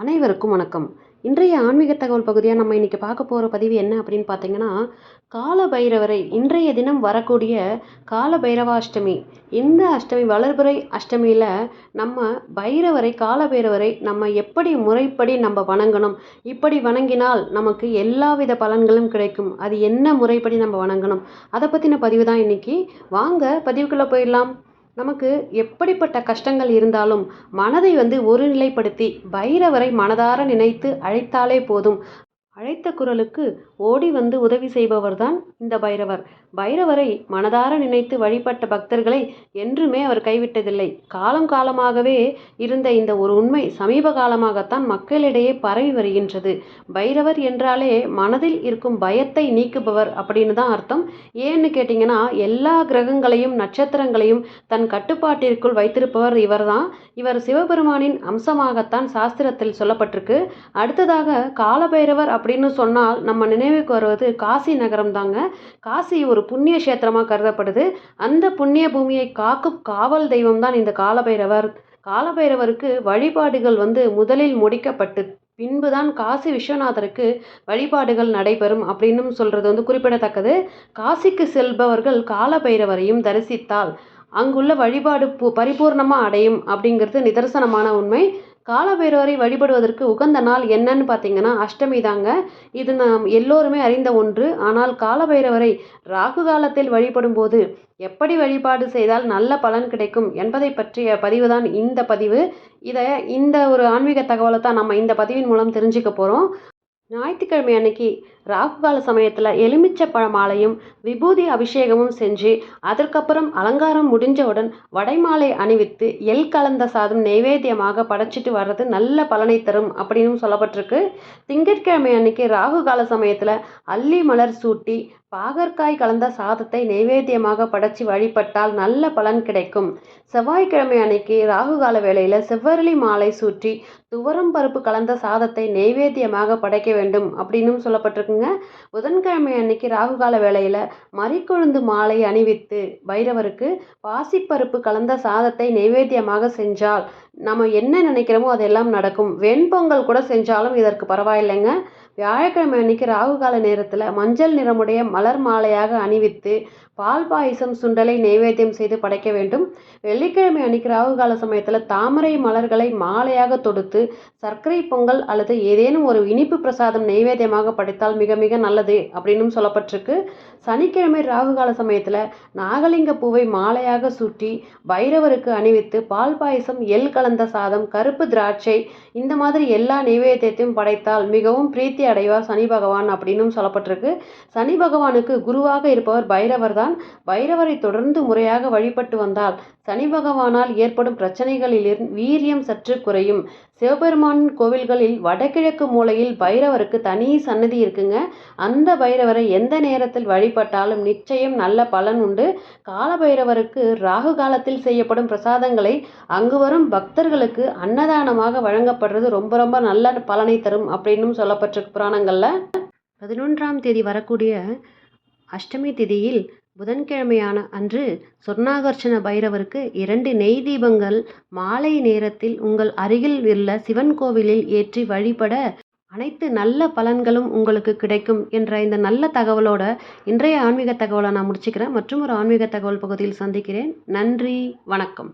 அனைவருக்கும் வணக்கம். இன்றைய ஆன்மீக தகவல் பகுதியாக நம்ம இன்றைக்கி பார்க்க போகிற பதிவு என்ன அப்படின்னு பார்த்தீங்கன்னா கால பைரவரை இன்றைய தினம் வரக்கூடிய கால பைரவாஷ்டமி இந்த அஷ்டமி? வளர்புரை அஷ்டமியில் நம்ம பைரவரை கால பைரவரை நம்ம எப்படி முறைப்படி நம்ம வணங்கணும்? இப்படி வணங்கினால் நமக்கு எல்லா வித பலன்களும் கிடைக்கும். அது என்ன முறைப்படி நம்ம வணங்கணும்? அதை பற்றின பதிவு தான் இன்றைக்கி வாங்க பதிவுக்குள்ளே போயிடலாம். நமக்கு எப்படிப்பட்ட கஷ்டங்கள் இருந்தாலும் மனதை வந்து ஒருநிலைப்படுத்தி பைரவரை மனதார நினைத்து அழைத்தாலே போதும். அழைத்த குரலுக்கு ஓடி வந்து உதவி செய்பவர்தான் இந்த பைரவர். பைரவரை மனதார நினைத்து வழிபட்ட பக்தர்களை என்றுமே அவர் கைவிட்டதில்லை. காலம் காலமாகவே இருந்த இந்த ஒரு உண்மை சமீப காலமாகத்தான் மக்களிடையே பரவி வருகின்றது. பைரவர் என்றாலே மனதில் இருக்கும் பயத்தை நீக்குபவர் அப்படின்னு தான் அர்த்தம். ஏன்னு கேட்டிங்கன்னா எல்லா கிரகங்களையும் நட்சத்திரங்களையும் தன் கட்டுப்பாட்டிற்குள் வைத்திருப்பவர் இவர்தான். இவர் சிவபெருமானின் அம்சமாகத்தான் சாஸ்திரத்தில் சொல்லப்பட்டிருக்கு. அடுத்ததாக காலபைரவர் அப்படின்னு சொன்னால் நம்ம நினைவுக்கு வருவது காசி நகரம் தாங்க காசி ஒரு புண்ணிய கஷேத்திரமாக கருதப்படுது. அந்த புண்ணிய பூமியை காக்கும் காவல் தெய்வம் தான் இந்த காலபைரவர். காலபைரவருக்கு வழிபாடுகள் வந்து முதலில் முடிக்கப்பட்டு பின்புதான் காசி விஸ்வநாதருக்கு வழிபாடுகள் நடைபெறும் அப்படின்னு சொல்கிறது வந்து குறிப்பிடத்தக்கது. காசிக்கு செல்பவர்கள் காலபைரவரையும் தரிசித்தால் அங்குள்ள வழிபாடு பரிபூர்ணமாக அடையும் அப்படிங்கிறது நிதர்சனமான உண்மை. காலபைரவரை வழிபடுவதற்கு உகந்த நாள் என்னன்னு பார்த்தீங்கன்னா அஷ்டமி தாங்க. இது நாம் எல்லோருமே அறிந்த ஒன்று. ஆனால் காலபைரவரை ராகு காலத்தில் வழிபடும் போது எப்படி வழிபாடு செய்தால் நல்ல பலன் கிடைக்கும் என்பதை பற்றிய பதிவு தான் இந்த பதிவு. இதை இந்த ஒரு ஆன்மீக தகவலை தான் நம்ம இந்த பதிவின் மூலம் தெரிஞ்சுக்க போகிறோம் ஞாயிற்றுக்கிழமை அன்னைக்கு ராகு கால சமயத்தில் எலுமிச்சை பழ மாலையும் விபூதி அபிஷேகமும் செஞ்சு அதற்கப்புறம் அலங்காரம் முடிஞ்சவுடன் வடைமாலை அணிவித்து எல் கலந்த சாதம் நைவேத்தியமாக படைச்சிட்டு வர்றது நல்ல பலனை தரும் அப்படின்னு சொல்லப்பட்டிருக்கு. திங்கட்கிழமை அன்னைக்கு ராகு கால சமயத்தில் அல்லி மலர் சூட்டி பாகற்காய் கலந்த சாதத்தை நைவேத்தியமாக படைச்சி வழிபட்டால் நல்ல பலன் கிடைக்கும். செவ்வாய்க்கிழமை அன்னைக்கு ராகு கால வேளையில் செவ்வரளி மாலை சூற்றி துவரம் பருப்பு கலந்த சாதத்தை நைவேத்தியமாக படைக்க வேண்டும் அப்படின்னும் சொல்லப்பட்டிருக்குங்க. புதன்கிழமை அன்னைக்கு ராகு கால வேளையில் மறிக்கொழுந்து மாலை அணிவித்து பைரவருக்கு பாசிப்பருப்பு கலந்த சாதத்தை நைவேத்தியமாக செஞ்சால் நம்ம என்ன நினைக்கிறோமோ அதெல்லாம் நடக்கும். வெண்பொங்கல் கூட செஞ்சாலும் இதற்கு பரவாயில்லைங்க. வியாழக்கிழமை அன்னைக்கு ராகு கால நேரத்தில் மஞ்சள் நிறமுடைய மலர் மாலையாக அணிவித்து பால் பாயசம் சுண்டலை நைவேத்தியம் செய்து படைக்க வேண்டும். வெள்ளிக்கிழமை அன்னைக்கு ராகு கால சமயத்தில் தாமரை மலர்களை மாலையாக தொடுத்து சர்க்கரை பொங்கல் அல்லது ஏதேனும் ஒரு இனிப்பு பிரசாதம் நைவேத்தியமாக படைத்தால் மிக மிக நல்லது அப்படின்னு சொல்லப்பட்டிருக்கு. சனிக்கிழமை ராகு கால சமயத்தில் நாகலிங்க பூவை மாலையாக சூட்டி பைரவருக்கு அணிவித்து பால் பாயசம் எல் கலந்த சாதம் கருப்பு திராட்சை இந்த மாதிரி எல்லா நைவேத்தியத்தையும் படைத்தால் மிகவும் பிரீத்தி அடைவார் சனி பகவான் அப்படின்னு சொல்லப்பட்டிருக்கு. சனி பகவானுக்கு குருவாக இருப்பவர் பைரவர் தான் பைரவரை தொடர்ந்து முறையாக வழிபட்டு வந்தால் சனி பகவானால் ஏற்படும் பிரச்சனைகளிலிருந்து வீரியம் சற்று குறையும். சிவபெருமான் கோவில்களில் வடகிழக்கு மூலையில் பைரவருக்கு தனி சன்னதி இருக்குங்க. அந்த பைரவரை எந்த நேரத்தில் வழிபட்டாலும் நிச்சயம் நல்ல பலன் உண்டு. கால பைரவருக்கு ராகு காலத்தில் செய்யப்படும் பிரசாதங்களை அங்கு வரும் பக்தர்களுக்கு அன்னதானமாக வழங்கப்படுறது ரொம்ப ரொம்ப நல்ல பலனை தரும் அப்படின்னும் சொல்லப்பட்டிருக்கு. புராணங்களில் பதினொன்றாம் தேதி வரக்கூடிய அஷ்டமி திதியில் புதன்கிழமையான அன்று சொர்ணாகர்ஷண பைரவருக்கு இரண்டு நெய் தீபங்கள் மாலை நேரத்தில் உங்கள் அருகில் உள்ள சிவன் கோவிலில் ஏற்றி வழிபட அனைத்து நல்ல பலன்களும் உங்களுக்கு கிடைக்கும் என்ற இந்த நல்ல தகவலோட இன்றைய ஆன்மீக தகவலை நான் முடிச்சுக்கிறேன். மற்றும் ஒரு ஆன்மீக தகவல் பகுதியில் சந்திக்கிறேன். நன்றி. வணக்கம்.